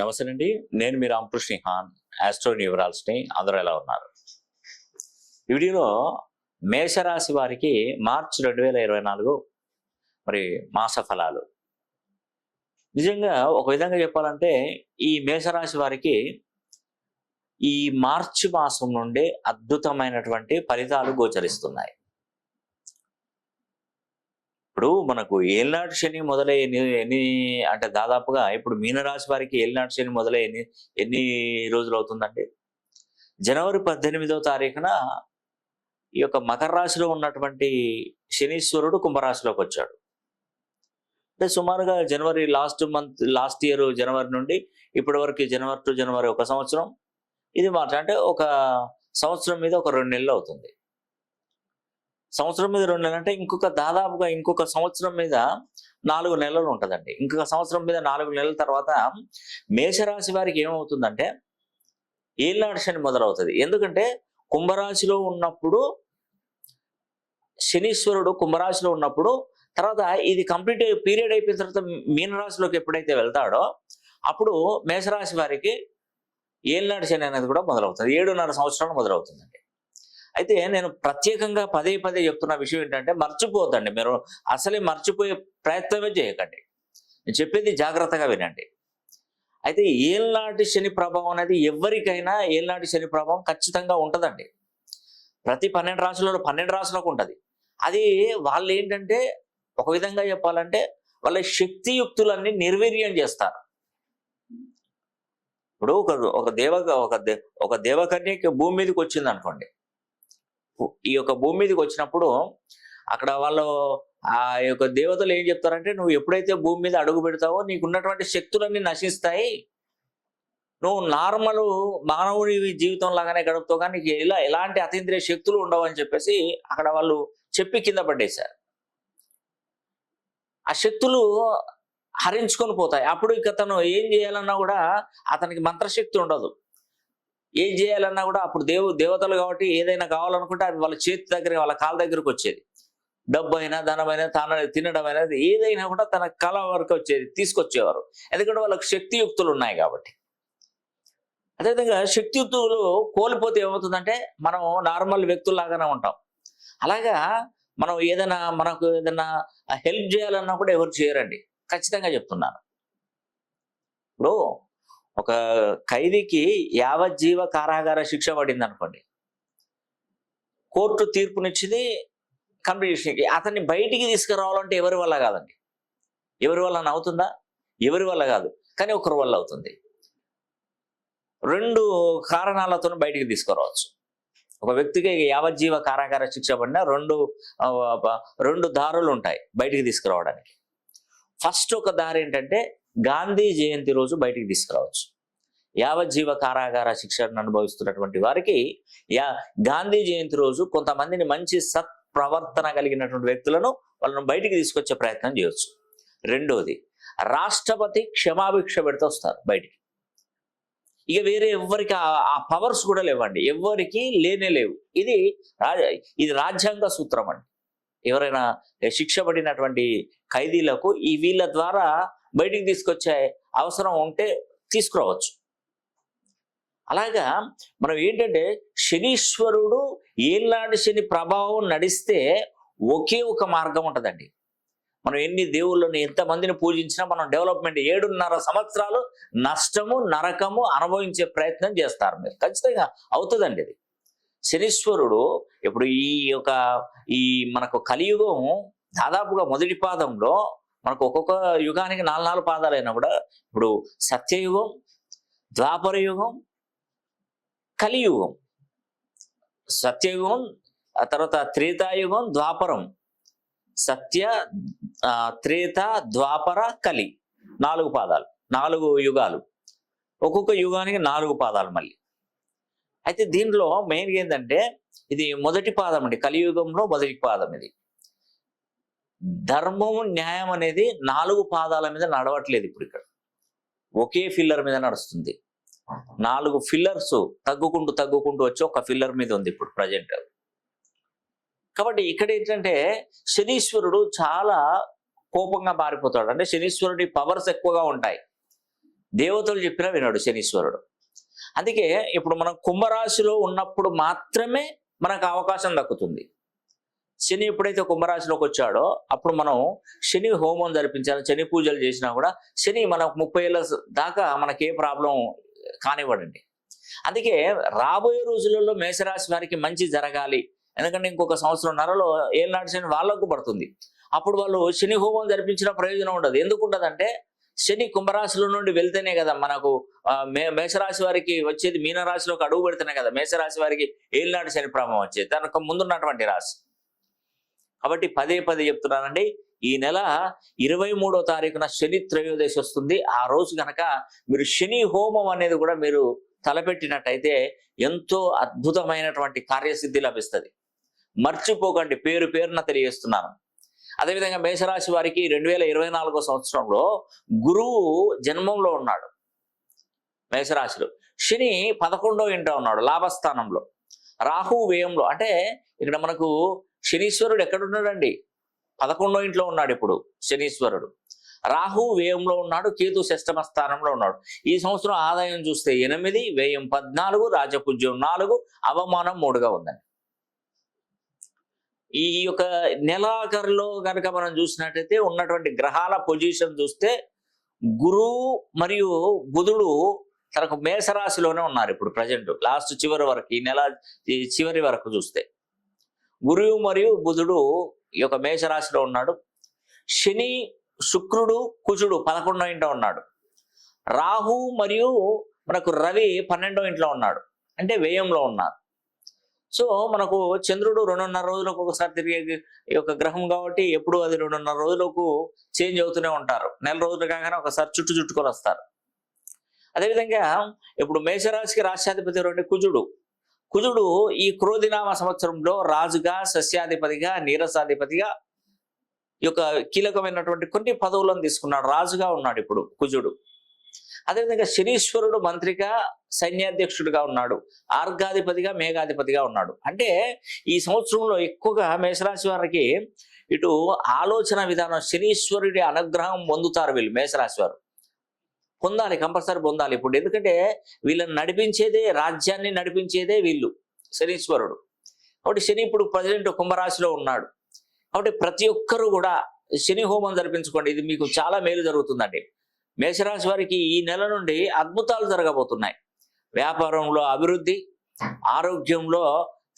నమస్తే అండి నేను మీ రామకృష్ణ హాన్ ఆస్ట్రో న్యూమరాల్స్ని అందరూ ఎలా ఉన్నారు? ఈ వీడియోలో మేషరాశి వారికి మార్చ్ రెండు వేల ఇరవై నాలుగు మరి మాస ఫలాలు నిజంగా ఒక విధంగా చెప్పాలంటే ఈ మేషరాశి వారికి ఈ మార్చి మాసం నుండి అద్భుతమైనటువంటి ఫలితాలు గోచరిస్తున్నాయి. ఇప్పుడు మనకు ఏళ్ళనాటి శని మొదలై ఎన్ని ఎన్ని అంటే దాదాపుగా ఇప్పుడు మీనరాశి వారికి ఏళ్ళనాటి శని మొదలై ఎన్ని ఎన్ని రోజులు అవుతుందండి? జనవరి పద్దెనిమిదవ తారీఖున ఈ యొక్క మకర రాశిలో ఉన్నటువంటి శనీశ్వరుడు కుంభరాశిలోకి వచ్చాడు. అంటే సుమారుగా జనవరి లాస్ట్ మంత్ లాస్ట్ ఇయర్ జనవరి నుండి ఇప్పటి వరకు జనవరి టు జనవరి ఒక సంవత్సరం. ఇది మాట అంటే ఒక సంవత్సరం మీద ఒక రెండు నెలలు అవుతుంది. సంవత్సరం మీద రెండు నెలలు అంటే ఇంకొక దాదాపుగా ఇంకొక సంవత్సరం మీద నాలుగు నెలలు ఉంటుందండి. ఇంకొక సంవత్సరం మీద నాలుగు నెలల తర్వాత మేషరాశి వారికి ఏమవుతుందంటే ఏళ్ళనాడు శని మొదలవుతుంది. ఎందుకంటే కుంభరాశిలో ఉన్నప్పుడు శనీశ్వరుడు కుంభరాశిలో ఉన్నప్పుడు తర్వాత ఇది కంప్లీట్ పీరియడ్ అయిపోయిన తర్వాత మీనరాశిలోకి ఎప్పుడైతే వెళ్తాడో అప్పుడు మేషరాశి వారికి ఏళ్ళనాడు శని అనేది కూడా మొదలవుతుంది. ఏడున్నర సంవత్సరాలు మొదలవుతుందండి. అయితే నేను ప్రత్యేకంగా పదే పదే చెప్తున్న విషయం ఏంటంటే మర్చిపోతండి మీరు. అసలే మర్చిపోయే ప్రయత్నమే చేయకండి. నేను చెప్పేది జాగ్రత్తగా వినండి. అయితే ఏళ్ళనాటి శని ప్రభావం అనేది ఎవరికైనా ఏళ్ళనాటి శని ప్రభావం ఖచ్చితంగా ఉంటుందండి. ప్రతి పన్నెండు రాశులలో పన్నెండు రాశులకు ఉంటుంది. అది వాళ్ళు ఏంటంటే ఒక విధంగా చెప్పాలంటే వాళ్ళ శక్తియుక్తులన్నీ నిర్వీర్యం చేస్తారు. ఇప్పుడు ఒక ఒక దేవ ఒక దే- ఒక దేవకన్యకి భూమి మీదకి వచ్చింది అనుకోండి ఈ యొక్క భూమి మీదకి వచ్చినప్పుడు అక్కడ వాళ్ళు ఆ యొక్క దేవతలు ఏం చెప్తారంటే నువ్వు ఎప్పుడైతే భూమి మీద అడుగు పెడతావో నీకు ఉన్నటువంటి శక్తులన్నీ నశిస్తాయి. నువ్వు నార్మల్ మానవుడి జీవితం లాగానే గడుపుతావు కానీ నీకు ఇలా ఎలాంటి అతీంద్రియ శక్తులు ఉండవు అని చెప్పేసి అక్కడ వాళ్ళు చెప్పి కింద పడేశారు. ఆ శక్తులు హరించుకొని పోతాయి. అప్పుడు ఇక తను ఏం చేయాలన్నా కూడా అతనికి మంత్రశక్తి ఉండదు. ఏం చేయాలన్నా కూడా అప్పుడు దేవు దేవతలు కాబట్టి ఏదైనా కావాలనుకుంటే అది వాళ్ళ చేతి దగ్గర వాళ్ళ కాళ్ళ దగ్గరకు వచ్చేది. డబ్బు అయినా ధనమైనా తన తినడం అయినా ఏదైనా కూడా తన కళ వరకు వచ్చేది తీసుకొచ్చేవారు. ఎందుకంటే వాళ్ళకి శక్తియుక్తులు ఉన్నాయి కాబట్టి. అదేవిధంగా శక్తియుక్తులు కోల్పోతే ఏమవుతుందంటే మనం నార్మల్ వ్యక్తుల్లాగానే ఉంటాం. అలాగా మనం ఏదైనా మనకు ఏదైనా హెల్ప్ చేయాలన్నా కూడా ఎవరు చేయరండి. ఖచ్చితంగా చెప్తున్నాను. ఇప్పుడు ఒక ఖైదీకి యావజ్జీవ కారాగార శిక్ష పడింది అనుకోండి కోర్టు తీర్పునిచ్చింది కంప్లీషన్కి అతన్ని బయటికి తీసుకురావాలంటే ఎవరి వల్ల కాదండి? ఎవరి వల్ల అవుతుందా ఎవరి వల్ల కాదు. కానీ ఒకరి వల్ల అవుతుంది. రెండు కారణాలతో బయటికి తీసుకురావచ్చు. ఒక వ్యక్తికి యావజ్జీవ కారాగార శిక్ష పడిన రెండు రెండు దారులు ఉంటాయి బయటికి తీసుకురావడానికి. ఫస్ట్ ఒక దారి ఏంటంటే గాంధీ జయంతి రోజు బయటికి తీసుకురావచ్చు. యావజ్జీవ కారాగార శిక్షను అనుభవిస్తున్నటువంటి వారికి యా గాంధీ జయంతి రోజు కొంతమందిని మంచి సత్ ప్రవర్తన కలిగినటువంటి వ్యక్తులను వాళ్ళను బయటికి తీసుకొచ్చే ప్రయత్నం చేయవచ్చు రెండోది రాష్ట్రపతి క్షమాభిక్ష పెడితే వస్తారు బయటికి. ఇక వేరే ఎవరికి ఆ- పవర్స్ కూడా లేవండి. ఎవరికి లేనే లేవు. ఇది రా- ఇది రాజ్యాంగ సూత్రం అండి. ఎవరైనా శిక్ష పడినటువంటి ఖైదీలకు ఈ వీళ్ళ ద్వారా బయటికి తీసుకొచ్చే అవసరం ఉంటే తీసుకురావచ్చు. అలాగా మనం ఏంటంటే శనీశ్వరుడు ఏళ్ళనాటి శని ప్రభావం నడిస్తే ఒకే ఒక మార్గం ఉంటుందండి. మనం ఎన్ని దేవుళ్ళని ఎంతమందిని పూజించినా మనం డెవలప్మెంట్ ఏడున్నర సంవత్సరాలు నష్టము నరకము అనుభవించే ప్రయత్నం చేస్తారు మీరు. ఖచ్చితంగా అవుతుందండి ఇది శనీశ్వరుడు ఇప్పుడు ఈ యొక్క ఈ మనకు కలియుగం దాదాపుగా మొదటి పాదంలో మనకు ఒక్కొక్క యుగానికి నాలుగు నాలుగు పాదాలైనా కూడా ఇప్పుడు సత్యయుగం ద్వాపర యుగం కలియుగం. సత్యయుగం ఆ తర్వాత త్రేతాయుగం ద్వాపరం. సత్య త్రేత ద్వాపర కలి. నాలుగు పాదాలు నాలుగు యుగాలు. ఒక్కొక్క యుగానికి నాలుగు పాదాలు మళ్ళీ. అయితే దీనిలో మెయిన్గా ఏంటంటే ఇది మొదటి పాదం అండి కలియుగంలో మొదటి పాదం ఇది. ధర్మము న్యాయం అనేది నాలుగు పాదాల మీద నడవట్లేదు ఇప్పుడు ఇక్కడ. ఒకే ఫిల్లర్ మీద నడుస్తుంది. నాలుగు ఫిల్లర్స్ తగ్గుకుంటూ తగ్గుకుంటూ వచ్చి ఒక ఫిల్లర్ మీద ఉంది ఇప్పుడు ప్రజెంట్. కాబట్టి ఇక్కడ ఏంటంటే శనీశ్వరుడు చాలా కోపంగా మారిపోతాడు. అంటే శనీశ్వరుడి పవర్స్ ఎక్కువగా ఉంటాయి. దేవతలు చెప్పినా వినడు శనీశ్వరుడు. అందుకే ఇప్పుడు మనం కుంభరాశిలో ఉన్నప్పుడు మాత్రమే మనకు అవకాశం దక్కుతుంది. శని ఎప్పుడైతే కుంభరాశిలోకి వచ్చాడో అప్పుడు మనం శని హోమం జరిపించాలి శని పూజలు చేసినా కూడా శని మనకు ముప్పై ఏళ్ళ దాకా మనకి ఏ ప్రాబ్లం కానివ్వడండి. అందుకే రాబోయే రోజులలో మేషరాశి వారికి మంచి జరగాలి. ఎందుకంటే ఇంకొక సంవత్సరం నరలో ఏళ్ళనాటి శని వాళ్ళకు పడుతుంది. అప్పుడు వాళ్ళు శని హోమం జరిపించిన ప్రయోజనం ఉండదు. ఎందుకు ఉండదంటే శని కుంభరాశిలో నుండి వెళ్తేనే కదా మనకు ఆ, మే మేషరాశి వారికి వచ్చేది మీనరాశిలోకి అడుగు పెడితేనే కదా మేషరాశి వారికి ఏళ్ళనాటి శని ప్రభావం వచ్చేది. దానికి ముందున్నటువంటి రాశి. కాబట్టి పదే పదే చెప్తున్నానండి. ఈ నెల ఇరవై మూడో తారీఖున శని త్రయోదశి వస్తుంది. ఆ రోజు కనుక మీరు శని హోమం అనేది కూడా మీరు తలపెట్టినట్టయితే ఎంతో అద్భుతమైనటువంటి కార్యసిద్ధి లభిస్తుంది. మర్చిపోకండి. పేరు పేరున తెలియజేస్తున్నాను. అదేవిధంగా మేషరాశి వారికి రెండు వేల ఇరవై నాలుగో సంవత్సరంలో గురువు జన్మంలో ఉన్నాడు. మేషరాశిలో. శని పదకొండో ఇంట ఉన్నాడు. లాభస్థానంలో. రాహు వ్యయంలో. అంటే ఇక్కడ మనకు శనీశ్వరుడు ఎక్కడున్నాడండి? పదకొండో ఇంట్లో ఉన్నాడు ఇప్పుడు శనీశ్వరుడు. రాహు వ్యయంలో ఉన్నాడు కేతు షష్టమ స్థానంలో ఉన్నాడు. ఈ సంవత్సరం ఆదాయం చూస్తే ఎనిమిది వ్యయం పద్నాలుగు రాజపూజ్యం నాలుగు అవమానం మూడుగా ఉందండి. ఈ యొక్క నెలాఖరులో కనుక మనం చూసినట్టయితే ఉన్నటువంటి గ్రహాల పొజిషన్ చూస్తే గురువు మరియు బుధుడు తనకు మేషరాశిలోనే ఉన్నారు ఇప్పుడు ప్రజెంట్. లాస్ట్ చివరి వరకు ఈ నెల ఈ చివరి వరకు చూస్తే. గురువు మరియు బుధుడు ఈ యొక్క మేషరాశిలో ఉన్నాడు. శని శుక్రుడు కుజుడు పదకొండో ఇంట్లో ఉన్నాడు. రాహు మరియు మనకు రవి పన్నెండో ఇంట్లో ఉన్నాడు. అంటే వ్యయంలో ఉన్నారు. సో మనకు చంద్రుడు రెండున్నర రోజులకు ఒకసారి తిరిగే ఈ యొక్క గ్రహం కాబట్టి ఎప్పుడు అది రెండున్నర రోజులకు చేంజ్ అవుతూనే ఉంటారు. నెల రోజులు కాగానే ఒకసారి చుట్టు చుట్టుకొని వస్తారు. అదేవిధంగా ఇప్పుడు మేషరాశికి రాష్ట్రాధిపతి రెండు కుజుడు. కుజుడు ఈ క్రోధినామ సంవత్సరంలో రాజుగా సస్యాధిపతిగా నీరసాధిపతిగా ఈ యొక్క కీలకమైనటువంటి కొన్ని పదవులను తీసుకున్నాడు. రాజుగా ఉన్నాడు ఇప్పుడు కుజుడు. అదేవిధంగా శనీశ్వరుడు మంత్రిగా సైన్యాధ్యక్షుడిగా ఉన్నాడు. ఆర్గాధిపతిగా మేఘాధిపతిగా ఉన్నాడు. అంటే ఈ సంవత్సరంలో ఎక్కువగా మేషరాశి వారికి ఇటు ఆలోచన విధానం శనీశ్వరుడి అనుగ్రహం పొందుతారు వీళ్ళు మేషరాశి వారు. పొందాలి కంపల్సరీ పొందాలి. ఇప్పుడు ఎందుకంటే వీళ్ళని నడిపించేదే రాజ్యాన్ని నడిపించేదే వీళ్ళు శనీశ్వరుడు. కాబట్టి శని ఇప్పుడు ప్రజెంట్ కుంభరాశిలో ఉన్నాడు. కాబట్టి ప్రతి ఒక్కరూ కూడా శని హోమం జరిపించుకోండి. ఇది మీకు చాలా మేలు జరుగుతుందండి. మేషరాశి వారికి ఈ నెల నుండి అద్భుతాలు జరగబోతున్నాయి. వ్యాపారంలో అభివృద్ధి ఆరోగ్యంలో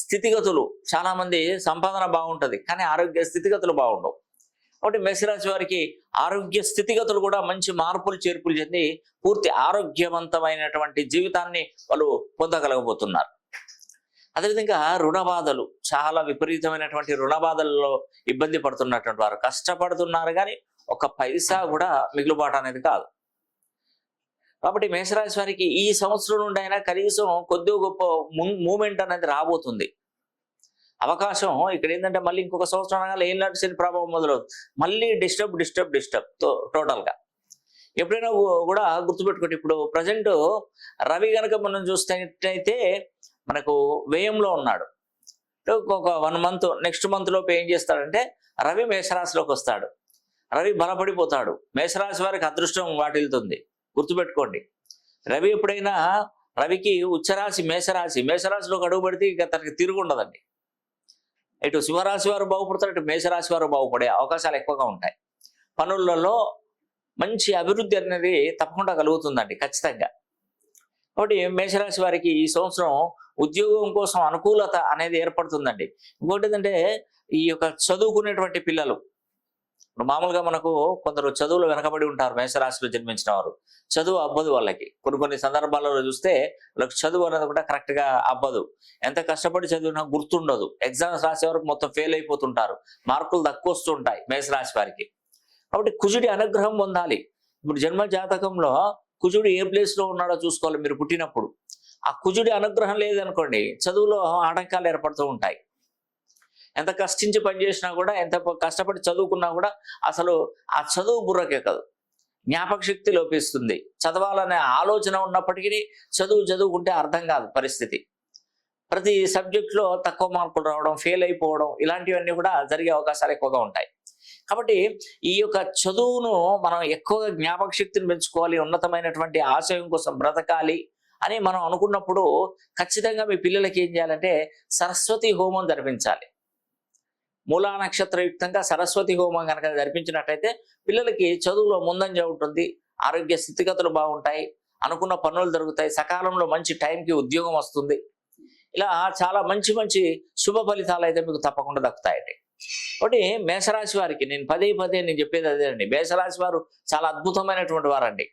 స్థితిగతులు చాలామంది సంపాదన బాగుంటుంది కానీ ఆరోగ్య స్థితిగతులు బాగుండవు. కాబట్టి మేషరాశి వారికి ఆరోగ్య స్థితిగతులు కూడా మంచి మార్పులు చేర్పులు చెంది పూర్తి ఆరోగ్యవంతమైనటువంటి జీవితాన్ని వాళ్ళు పొందగలగబోతున్నారు. అదేవిధంగా రుణ బాధలు చాలా విపరీతమైనటువంటి రుణ బాధల్లో ఇబ్బంది పడుతున్నటువంటి వారు కష్టపడుతున్నారు కానీ ఒక పైసా కూడా మిగులుబాటు అనేది కాదు. కాబట్టి మేషరాశి వారికి ఈ సంవత్సరం నుండి అయినా కనీసం కొద్ది గొప్ప మూమెంట్ అనేది రాబోతుంది. అవకాశం. ఇక్కడ ఏంటంటే మళ్ళీ ఇంకొక సంవత్సరం అనగా ఏం లాంటి శని ప్రభావం మొదలవుతుంది మళ్ళీ డిస్టర్బ్ డిస్టర్బ్ డిస్టర్బ్ టోటల్గా ఎప్పుడైనా కూడా గుర్తుపెట్టుకోండి. ఇప్పుడు ప్రజెంట్ రవి గనక మనం చూసినట్టయితే మనకు వ్యయంలో ఉన్నాడు. ఒక వన్ మంత్ నెక్స్ట్ మంత్ లోపు ఏం చేస్తాడంటే రవి మేషరాశిలోకి వస్తాడు. రవి బలపడిపోతాడు. మేషరాశి వారికి అదృష్టం వాటిల్తుంది గుర్తుపెట్టుకోండి. రవి ఎప్పుడైనా రవికి ఉచ్చరాశి మేషరాశి మేషరాశిలోకి అడుగు పెడితే ఇక తనకి తిరుగు ఉండదండి ఇటు సింహరాశి వారు బాగుపడతారు ఇటు మేషరాశి వారు బాగుపడే అవకాశాలు ఎక్కువగా ఉంటాయి. పనులలో మంచి అభివృద్ధి అనేది తప్పకుండా కలుగుతుందండి ఖచ్చితంగా. కాబట్టి మేషరాశి వారికి ఈ సంవత్సరం ఉద్యోగం కోసం అనుకూలత అనేది ఏర్పడుతుందండి. ఇంకోటి ఏంటంటే ఈ యొక్క చదువుకునేటువంటి పిల్లలు ఇప్పుడు మామూలుగా మనకు కొందరు చదువులు వెనకబడి ఉంటారు మేషరాశిలో జన్మించిన వారు. చదువు అబ్బదు వాళ్ళకి. కొన్ని కొన్ని సందర్భాలలో చూస్తే వాళ్ళకి చదువు అనేది కూడా కరెక్ట్గా అబ్బదు. ఎంత కష్టపడి చదివినా గుర్తుండదు. ఎగ్జామ్స్ రాసే వరకు మొత్తం ఫెయిల్ అయిపోతుంటారు. మార్కులు తక్కువ వస్తుంటాయి మేషరాశి వారికి. కాబట్టి కుజుడి అనుగ్రహం పొందాలి. ఇప్పుడు జన్మ జాతకంలో కుజుడు ఏ ప్లేస్లో ఉన్నాడో చూసుకోవాలి మీరు పుట్టినప్పుడు. ఆ కుజుడి అనుగ్రహం లేదనుకోండి చదువులో ఆటంకాలు ఏర్పడుతూ ఉంటాయి. ఎంత కష్టించి పనిచేసినా కూడా ఎంత కష్టపడి చదువుకున్నా కూడా అసలు ఆ చదువు బుర్రకెక్కదు జ్ఞాపక శక్తి లోపిస్తుంది. చదవాలనే ఆలోచన ఉన్నప్పటికీ చదువు చదువుకుంటే అర్థం కాదు పరిస్థితి. ప్రతి సబ్జెక్ట్లో తక్కువ మార్కులు రావడం ఫెయిల్ అయిపోవడం ఇలాంటివన్నీ కూడా జరిగే అవకాశాలు ఎక్కువగా ఉంటాయి. కాబట్టి ఈ యొక్క చదువును మనం ఎక్కువగా జ్ఞాపక శక్తిని పెంచుకోవాలి ఉన్నతమైనటువంటి ఆశయం కోసం బ్రతకాలి అని మనం అనుకున్నప్పుడు ఖచ్చితంగా మీ పిల్లలకి ఏం చేయాలంటే సరస్వతి హోమం జరిపించాలి. మూలా నక్షత్రయుక్తంగా సరస్వతి హోమం కనుక జరిపించినట్టయితే పిల్లలకి చదువులో ముందంజ ఉంటుంది ఆరోగ్య స్థితిగతులు బాగుంటాయి అనుకున్న పనులు జరుగుతాయి సకాలంలో మంచి టైంకి ఉద్యోగం వస్తుంది. ఇలా చాలా మంచి మంచి శుభ ఫలితాలు అయితే మీకు తప్పకుండా దక్కుతాయండి. ఒకటి మేషరాశి వారికి నేను పదే పదే నేను చెప్పేది అదేనండి మేషరాశి వారు చాలా అద్భుతమైనటువంటి వారండి.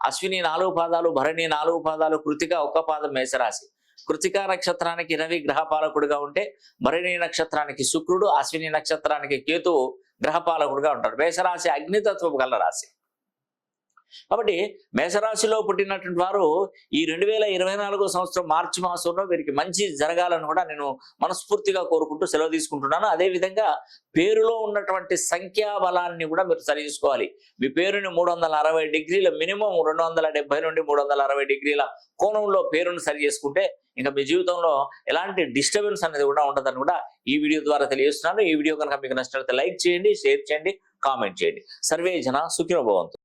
అశ్విని నాలుగు పాదాలు భరణి నాలుగు పాదాలు కృతిక ఒక్క పాదం మేషరాశి. కృతికా నక్షత్రానికి రవి గ్రహపాలకుడుగా ఉంటే భరణి నక్షత్రానికి శుక్రుడు అశ్విని నక్షత్రానికి కేతువు గ్రహపాలకుడుగా ఉంటాడు. మేషరాశి అగ్నితత్వం గల రాశి. కాబట్టి మేషరాశిలో పుట్టినటువంటి వారు ఈ రెండు వేల ఇరవై నాలుగో సంవత్సరం మార్చి మాసంలో వీరికి మంచి జరగాలని కూడా నేను మనస్ఫూర్తిగా కోరుకుంటూ సెలవు తీసుకుంటున్నాను. అదేవిధంగా పేరులో ఉన్నటువంటి సంఖ్యా బలాన్ని కూడా మీరు సరి చూసుకోవాలి మీ పేరుని మూడు వందల అరవై డిగ్రీల మినిమం రెండు వందల డెబ్బై నుండి మూడు వందల అరవై డిగ్రీల కోణంలో పేరును సరి చేసుకుంటే ఇంకా మీ జీవితంలో ఎలాంటి డిస్టర్బెన్స్ అనేది కూడా ఉండదని కూడా ఈ వీడియో ద్వారా తెలియజేస్తున్నాను. ఈ వీడియో కనుక మీకు నచ్చినట్లయితే లైక్ చేయండి షేర్ చేయండి కామెంట్ చేయండి. సర్వే జన సుఖినోభవంతు